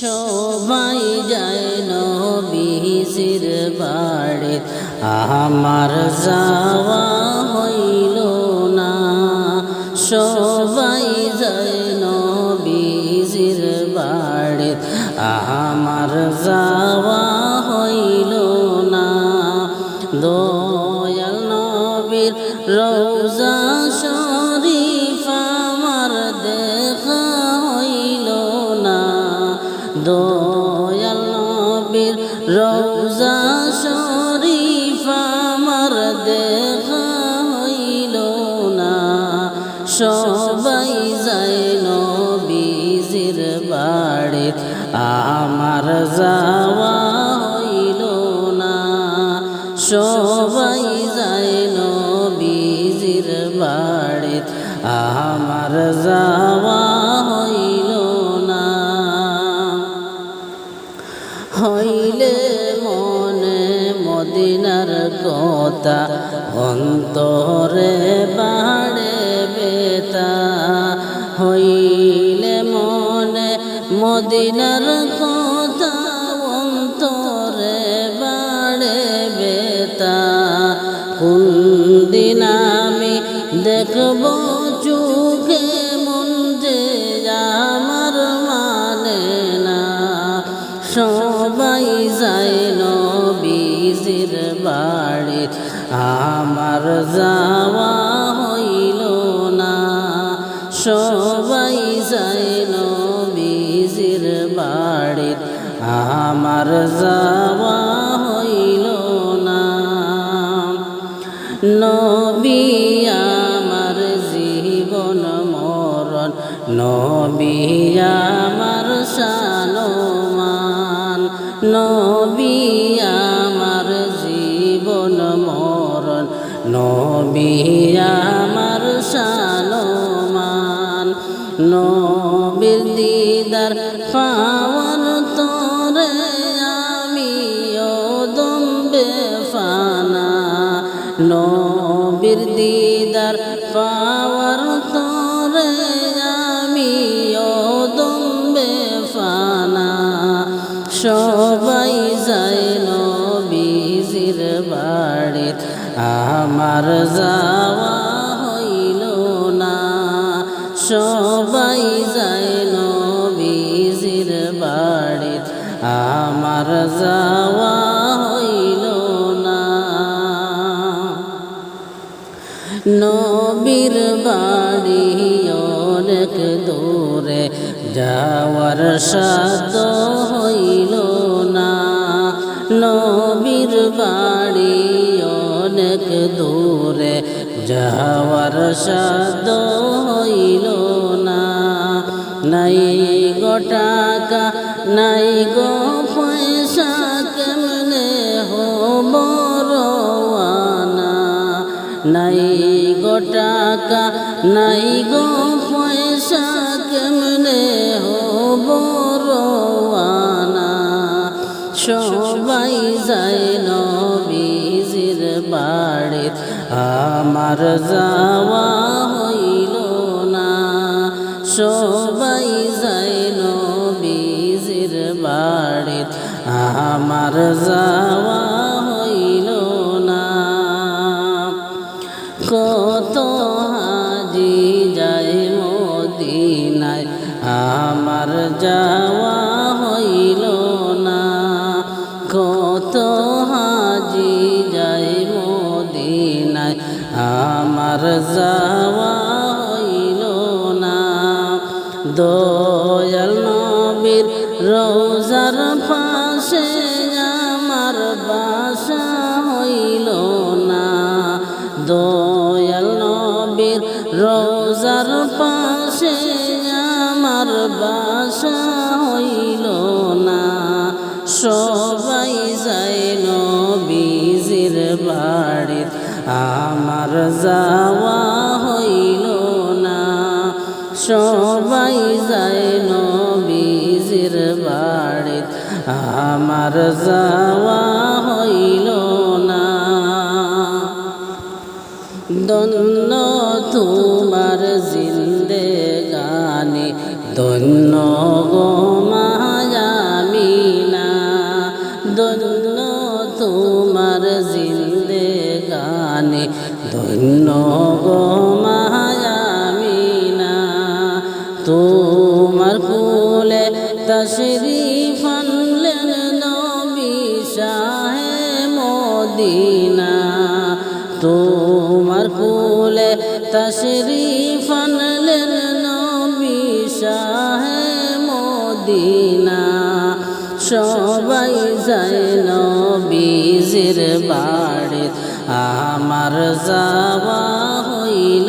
সবাই যায় নবীজির বাড়ি আমার যাওয়া হইল না। সবাই যায় নবীজির বাড়ি আমার যাওয়া হইল না। দয়াল নবীর রোজা সবাই যায় নবীজির বাড়ি। আমার যাওয়া হইল না। সবাই যায় নবীজির বাড়ি। আমার যাওয়া হইল না। হইলে মনে মদিনার কথা, অন্তরে বাড়ে বেতা হইলে মনে মদিনার কথা অন্তরে বাড়ে বেতা। কোন দিন আমি দেখব চোখে মন যে আমার মানে না। সবাই যায় নবীজির বাড়ি আমার যাওয়া সবাই যায় নবীজির বাড়ি আমার যাওয়া হইল না। আমার জীবন মরণ, নবী আমার সানমান, নবী আমার জীবন মরণ, নবী আমার সানমান। নবীর দিদার পাওয়ার তোরে আমি দম্বে ফানা নবীর দিদার পাওয়ার তোরে আমি দম্বে ফানা সবাই যায় নবীজির বাড়ি আমার যাওয়া সবাই যায় নবীজির বাড়ি আমার যাওয়া হইল না। নবীর বাড়ি অনেক দূরে, যাওয়ার সাদ হইল না। নবীর বাড়ি দূরে, যাওয়ার সাদ হইল না। নাই গো টাকা, নাই গো পয়সা, কেমনে হব রওয়ানা? নাই গো টাকা, নাই গো পয়সা, কেমনে হব রওয়ানা? সবাই যায় বাড়ি আমার যাওয়া হইল না। সবাই যায় নবীজির বাড়ি আমার যাওয়া হইল না। কত হাজি যায় মদিনায়। আমার যাওয়া হইল না। কত আমার যাওয়া না। দয়াল নবীর রোজার পাশে আমার বাসা হইল না। দয়াল নবীর রোজার পাশে আমার যাওয়া হইল না। সবাই যায় নবীজির বাড়ি আমার যাওয়া হইল না। ধন্য তোমার জিন্দে গানে। ধন্য গো তশরিফ আনলেন নবী শাহে মদিনা। তোমার কুলে তশরিফ আনলেন নবী শাহে মদিনা। সবাই যায় নবীজির বাড়ি আমার যাওয়া হইল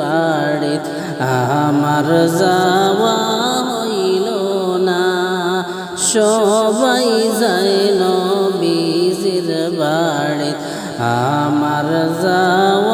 বাড়িত আমার যাওয়া হইল না। সবাই যায় নবীজির বাড়িত আমার যাওয়া